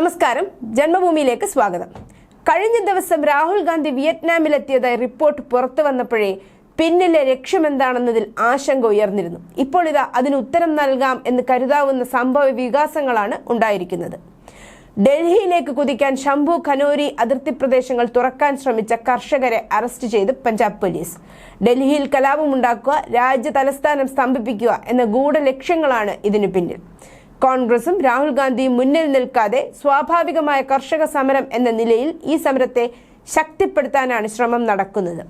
നമസ്കാരം. ജന്മഭൂമിയിലേക്ക് സ്വാഗതം. കഴിഞ്ഞ ദിവസം രാഹുൽ ഗാന്ധി വിയറ്റ്നാമിലെത്തിയതായി റിപ്പോർട്ട് പുറത്തു വന്നപ്പോഴേ പിന്നിലെ ലക്ഷ്യമെന്താണെന്നതിൽ ആശങ്ക ഉയർന്നിരുന്നു. ഇപ്പോൾ ഇതാ അതിന് ഉത്തരം നൽകാം എന്ന് കരുതാവുന്ന സംഭവ വികാസങ്ങളാണ് ഉണ്ടായിരിക്കുന്നത്. ഡൽഹിയിലേക്ക് കുതിക്കാൻ ശംഭു ഖനോരി അതിർത്തി പ്രദേശങ്ങൾ തുറക്കാൻ ശ്രമിച്ച കർഷകരെ അറസ്റ്റ് ചെയ്ത് പഞ്ചാബ് പോലീസ്. ഡൽഹിയിൽ കലാപമുണ്ടാക്കുക രാജ്യ തലസ്ഥാനം സ്തംഭിപ്പിക്കുക എന്ന ഗൂഢലക്ഷ്യങ്ങളാണ് ഇതിനു പിന്നിൽ. കോൺഗ്രസും രാഹുൽ ഗാന്ധിയും മുന്നിൽ നിൽക്കാതെ സ്വാഭാവികമായ കർഷക സമരം എന്ന നിലയിൽ ഈ സമരത്തെ ശക്തിപ്പെടുത്താനാണ് ശ്രമം നടക്കുന്നത്.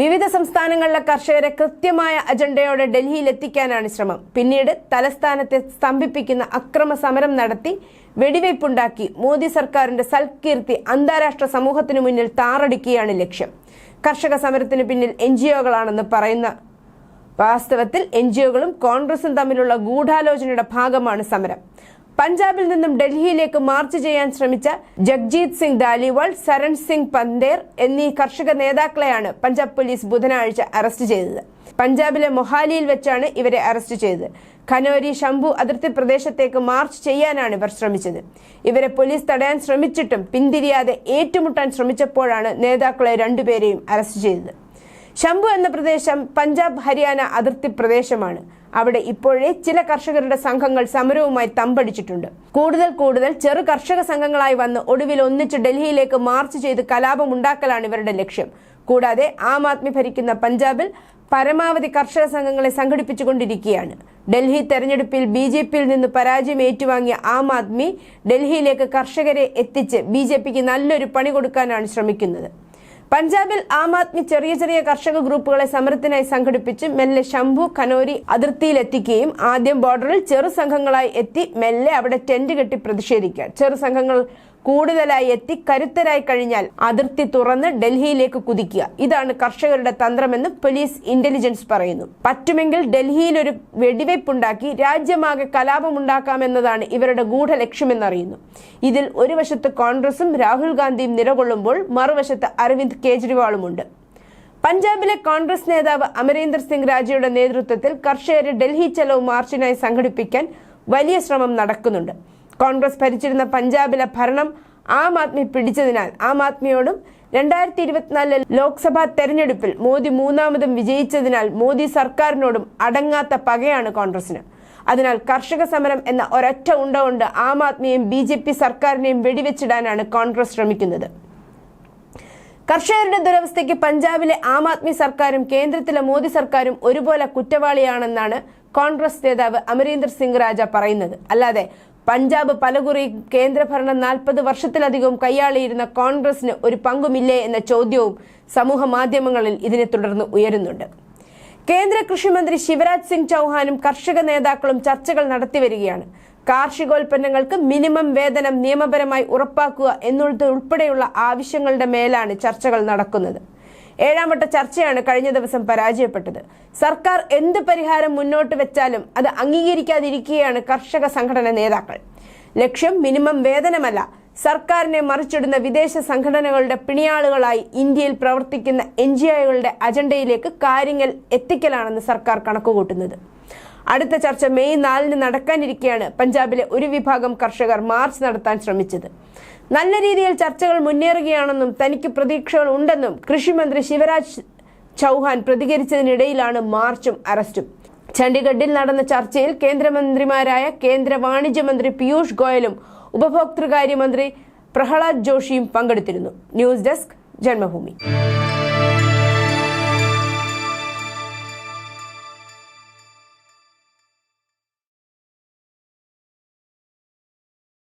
വിവിധ സംസ്ഥാനങ്ങളിലെ കർഷകരെ കൃത്യമായ അജണ്ടയോടെ ഡൽഹിയിൽ എത്തിക്കാനാണ് ശ്രമം. പിന്നീട് തലസ്ഥാനത്തെ സ്തംഭിപ്പിക്കുന്ന അക്രമ സമരം നടത്തി വെടിവയ്പുണ്ടാക്കി മോദി സർക്കാരിന്റെ സൽകീർത്തി അന്താരാഷ്ട്ര സമൂഹത്തിനു മുന്നിൽ താറടിക്കുകയാണ് ലക്ഷ്യം. കർഷക സമരത്തിന് പിന്നിൽ എൻ ജി ഒകളാണെന്ന് പറയുന്ന വാസ്തവത്തിൽ എൻ ജി ഒകളും കോൺഗ്രസും തമ്മിലുള്ള ഗൂഢാലോചനയുടെ ഭാഗമാണ് സമരം. പഞ്ചാബിൽ നിന്നും ഡൽഹിയിലേക്ക് മാർച്ച് ചെയ്യാൻ ശ്രമിച്ച ജഗ്ജീത് സിംഗ് ദാലിവാൾ സരൺ സിംഗ് പന്തേർ എന്നീ കർഷക നേതാക്കളെയാണ് പഞ്ചാബ് പോലീസ് ബുധനാഴ്ച അറസ്റ്റ് ചെയ്തത്. പഞ്ചാബിലെ മൊഹാലിയിൽ വെച്ചാണ് ഇവരെ അറസ്റ്റ് ചെയ്തത്. ഖനോരി ശംഭു അതിർത്തി പ്രദേശത്തേക്ക് മാർച്ച് ചെയ്യാനാണ് ഇവർ ശ്രമിച്ചത്. ഇവരെ പോലീസ് തടയാൻ ശ്രമിച്ചിട്ടും പിന്തിരിയാതെ ഏറ്റുമുട്ടാൻ ശ്രമിച്ചപ്പോഴാണ് നേതാക്കളെ രണ്ടുപേരെയും അറസ്റ്റ് ചെയ്തത്. ശംഭു എന്ന പ്രദേശം പഞ്ചാബ് ഹരിയാന അതിർത്തി പ്രദേശമാണ്. അവിടെ ഇപ്പോഴേ ചില കർഷകരുടെ സംഘങ്ങൾ സമരവുമായി തമ്പടിച്ചിട്ടുണ്ട്. കൂടുതൽ കൂടുതൽ ചെറു കർഷക സംഘങ്ങളായി വന്ന് ഒടുവിൽ ഒന്നിച്ച് ഡൽഹിയിലേക്ക് മാർച്ച് ചെയ്ത് കലാപം ഉണ്ടാക്കലാണ് ഇവരുടെ ലക്ഷ്യം. കൂടാതെ ആം ആദ്മി ഭരിക്കുന്ന പഞ്ചാബിൽ പരമാവധി കർഷക സംഘങ്ങളെ സംഘടിപ്പിച്ചുകൊണ്ടിരിക്കുകയാണ്. ഡൽഹി തെരഞ്ഞെടുപ്പിൽ ബി ജെ പിയിൽ നിന്ന് പരാജയം ഏറ്റുവാങ്ങിയ ആം ആദ്മി ഡൽഹിയിലേക്ക് കർഷകരെ എത്തിച്ച് ബി ജെ പിക്ക് നല്ലൊരു പണി കൊടുക്കാനാണ് ശ്രമിക്കുന്നത്. പഞ്ചാബിൽ ആം ആദ്മി ചെറിയ ചെറിയ കർഷക ഗ്രൂപ്പുകളെ സമരത്തിനായി സംഘടിപ്പിച്ച് മെല്ലെ ശംഭു കനോരി അതിർത്തിയിലെത്തിക്കുകയും ആദ്യം ബോർഡറിൽ ചെറു സംഘങ്ങളായി എത്തി മെല്ലെ അവിടെ ടെന്റ് കെട്ടി പ്രതിഷേധിക്കുക. ചെറു സംഘങ്ങൾ കൂടുതലായി എത്തി കരുത്തരായി കഴിഞ്ഞാൽ അതിർത്തി തുറന്ന് ഡൽഹിയിലേക്ക് കുതിക്കുക. ഇതാണ് കർഷകരുടെ തന്ത്രമെന്ന് പോലീസ് ഇന്റലിജൻസ് പറയുന്നു. പറ്റുമെങ്കിൽ ഡൽഹിയിൽ ഒരു വെടിവയ്പുണ്ടാക്കി രാജ്യമാകെ കലാപമുണ്ടാക്കാമെന്നതാണ് ഇവരുടെ ഗൂഢലക്ഷ്യമെന്നറിയുന്നു. ഇതിൽ ഒരു വശത്ത് കോൺഗ്രസും രാഹുൽ ഗാന്ധിയും നിലകൊള്ളുമ്പോൾ മറുവശത്ത് അരവിന്ദ് കേജ്രിവാളുമുണ്ട്. പഞ്ചാബിലെ കോൺഗ്രസ് നേതാവ് അമരീന്ദർ സിംഗ് രാജയുടെ നേതൃത്വത്തിൽ കർഷകരെ ഡൽഹി ചലോ മാർച്ചിനായി സംഘടിപ്പിക്കാൻ വലിയ ശ്രമം നടക്കുന്നുണ്ട്. കോൺഗ്രസ് ഭരിച്ചിരുന്ന പഞ്ചാബിലെ ഭരണം ആം ആദ്മി പിടിച്ചതിനാൽ ആം ആദ്മിയോടും രണ്ടായിരത്തി ഇരുപത്തിനാലിലെ ലോക്സഭാ തെരഞ്ഞെടുപ്പിൽ മോദി മൂന്നാമതും വിജയിച്ചതിനാൽ മോദി സർക്കാരിനോടും അടങ്ങാത്ത പകയാണ് കോൺഗ്രസിന് അതിനാൽ കർഷക സമരം എന്ന ഒരൊറ്റ ഉണ്ട കൊണ്ട് ആം ആദ്മിയെയും ബി ജെ പി സർക്കാരിനെയും വെടിവെച്ചിടാനാണ് കോൺഗ്രസ് ശ്രമിക്കുന്നത്. കർഷകരുടെ ദുരവസ്ഥയ്ക്ക് പഞ്ചാബിലെ ആം ആദ്മി സർക്കാരും കേന്ദ്രത്തിലെ മോദി സർക്കാരും ഒരുപോലെ കുറ്റവാളിയാണെന്നാണ് കോൺഗ്രസ് നേതാവ് അമരീന്ദർ സിംഗ് രാജ പറയുന്നത്. അല്ലാതെ പഞ്ചാബ് പലകുറി കേന്ദ്രഭരണം നാൽപ്പത് വർഷത്തിലധികവും കൈയാളിയിരുന്ന കോൺഗ്രസിന് ഒരു പങ്കുമില്ലേ എന്ന ചോദ്യവും സമൂഹ മാധ്യമങ്ങളിൽ ഇതിനെ തുടർന്ന് ഉയരുന്നുണ്ട്. കേന്ദ്ര കൃഷിമന്ത്രി ശിവരാജ് സിംഗ് ചൗഹാനും കർഷക നേതാക്കളും ചർച്ചകൾ നടത്തിവരികയാണ് കാർഷികോൽപ്പന്നങ്ങൾക്ക് മിനിമം വേതനം നിയമപരമായി ഉറപ്പാക്കുക എന്നുള്ളത് ഉൾപ്പെടെയുള്ള ആവശ്യങ്ങളുടെ മേലാണ് ചർച്ചകൾ നടക്കുന്നത്. ഏഴാം വട്ട ചർച്ചയാണ് കഴിഞ്ഞ ദിവസം പരാജയപ്പെട്ടത്. സർക്കാർ എന്ത് പരിഹാരം മുന്നോട്ട് വെച്ചാലും അത് അംഗീകരിക്കാതിരിക്കുകയാണ് കർഷക സംഘടന നേതാക്കൾ. ലക്ഷ്യം മിനിമം വേതനമല്ല. സർക്കാരിനെ മറിച്ചിടുന്ന വിദേശ സംഘടനകളുടെ പിണിയാളുകളായി ഇന്ത്യയിൽ പ്രവർത്തിക്കുന്ന എൻ ജി അജണ്ടയിലേക്ക് കാര്യങ്ങൾ എത്തിക്കലാണെന്ന് സർക്കാർ കണക്കുകൂട്ടുന്നത്. അടുത്ത ചർച്ച മെയ് നാലിന് നടക്കാനിരിക്കെയാണ് പഞ്ചാബിലെ ഒരു വിഭാഗം കർഷകർ മാർച്ച് നടത്താൻ ശ്രമിച്ചത്. നല്ല രീതിയിൽ ചർച്ചകൾ മുന്നേറുകയാണെന്നും തനിക്ക് പ്രതീക്ഷകൾ ഉണ്ടെന്നും കൃഷിമന്ത്രി ശിവരാജ് ചൗഹാൻ പ്രതികരിച്ചതിനിടയിലാണ് മാർച്ചും അറസ്റ്റും. ചണ്ഡീഗഡിൽ നടന്ന ചർച്ചയിൽ കേന്ദ്രമന്ത്രിമാരായ കേന്ദ്ര വാണിജ്യമന്ത്രി പീയൂഷ് ഗോയലും ഉപഭോക്തൃകാര്യമന്ത്രി പ്രഹ്ലാദ് ജോഷിയും പങ്കെടുത്തിരുന്നു. News desk Janmabhumi.